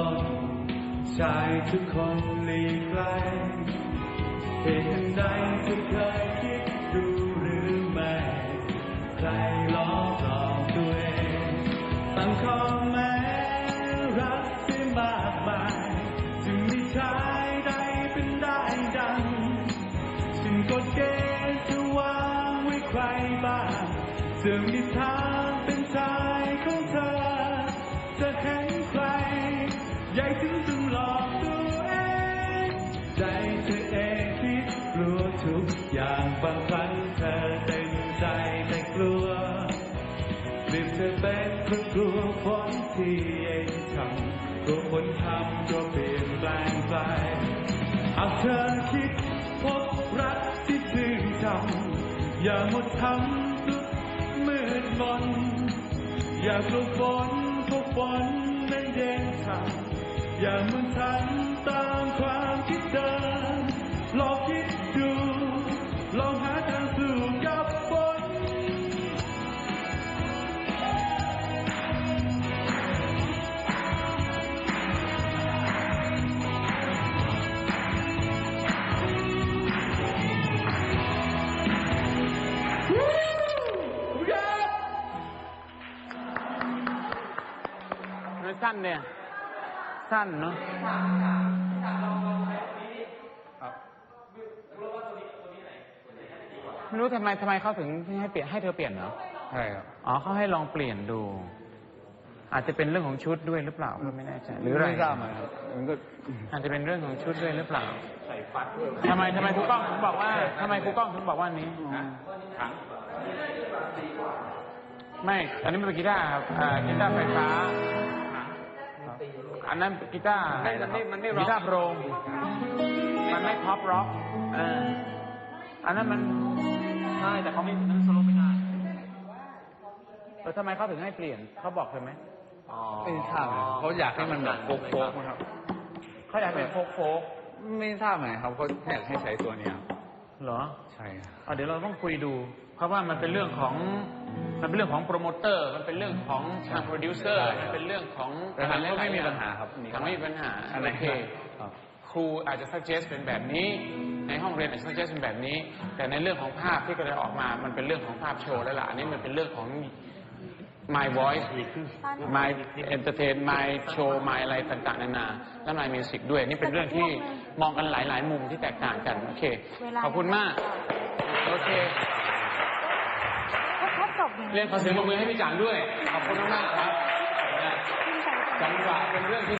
เริ่มต้นชายทุกคนหลีกไกลเหตุใดจะเคยคิดดูหรือไม่ ใครล้อหลอกตัวเองตั้งข้อแม้รักที่มากมาย จึงมีชายใดเป็นได้ดังซึ่งกฎเกณฑ์จะวางไว้ใครบ้างจะมีทางเป็นชายของเธอจะเห็นใคร ใหญ่ถึงจึงหลอกตัวเองใจเธอเองที่กลัวทุกอย่างบางครั้งเธอเต็มใจแต่กลัวเปลี่ยนเธอเป็นคนกลัวฝนที่เองทำกลัวฝนทำกลัวเปลี่ยนแปลงไปหากเธอคิดพบรักที่ชื่นชมอย่าหมดทำทุกมืดมนอย่ากลัวฝนพวกฝนนั้นเย็นช่ำ อย่ามึนทันตามความคิดเดิมลองคิดดูลองหาทางสู่กับฝนมันสั้นเนี่ย สั้นเนาะไม่รู้ทำไมทำไมเขาถึงให้เปลี่ยนให้เธอเปลี่ยนเหรอใช่ครับอ๋อเขาให้ลองเปลี่ยนดู อาจจะเป็นเรื่องของชุดด้วยหรือเปล่าก็ไม่แน่ใจหรืออะไรไม่ทราบเหมือนกันครับมันก็อาจจะเป็นเรื่องของชุดด้วยหรือเปล่าทำไมทำไมครูก้องถึงบอกว่าทำไมครูก้องถึงบอกว่าอันนี้ไม่ อันนี้มันเป็นกีตาร์ครับอ่ากีตาร์ไฟฟ้า อันนั้นกีตาร์มันไม่มันไม่ร็อก กีตาร์โปร่งมันไม่พ็อปร็อกอ่าอันนั้นมันใช่แต่เขาไม่นั่นสโลไม่ได้เออทำไมเขาถึงให้เปลี่ยนเขาบอกเธอไหมไม่ทราบเลยเขาอยากให้มันแบบโค้งๆครับเขาอยากเป็นโฟกโฟก ไม่ทราบเหมือนกันครับเขาอยากให้ใช้ตัวเนี้ยครับ เหรอ ใช่ครับอะเดี๋ยวเราต้องคุยดู เพราะว่ามันเป็นเรื่องของมันเป็นเรื่องของโปรโมเตอร์ มันเป็นเรื่องของทางโปรดิวเซอร์มันเป็นเรื่องของแต่ทางก็ไม่มีปัญหาครับทางไม่มีปัญหาอะไรโอเคครับครูอาจจะ suggest เป็นแบบนี้ ในห้องเรียนอาจจะ suggest เป็นแบบนี้ แต่ในเรื่องของภาพที่กำลังออกมา มันเป็นเรื่องของภาพโชว์แล้วล่ะอันนี้มันเป็นเรื่องของ my voice my entertain my show my อะไรต่างๆนานาและ my music ด้วย นี่เป็นเรื่องที่มองกันหลาย ๆ มุมที่แตกต่างกัน โอเค ขอบคุณมาก โอเคถ้าถ้าจบอย่างเรียนขอเสียงปรบมือให้พี่จังด้วย ขอบคุณมากๆครับขึ้นไปจังหวะเป็นเรื่องที่